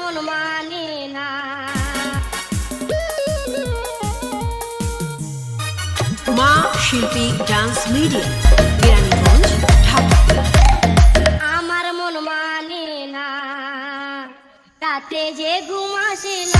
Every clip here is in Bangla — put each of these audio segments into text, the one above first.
মন মানে না। মা শিল্পী ডান্স মিডিয়া বিরানীগঞ্জ আমার মন মানে না। রাতে যে ঘুম আসে না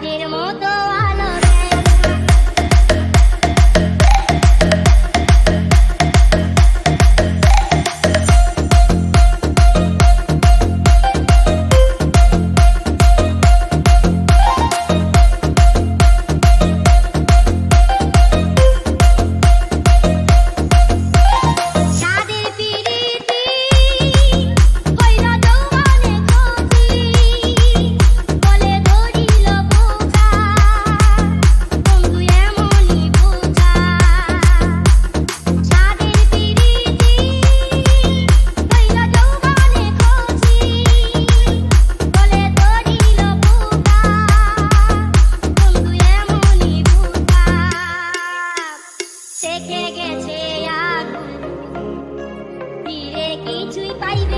তাদের মতো Bye,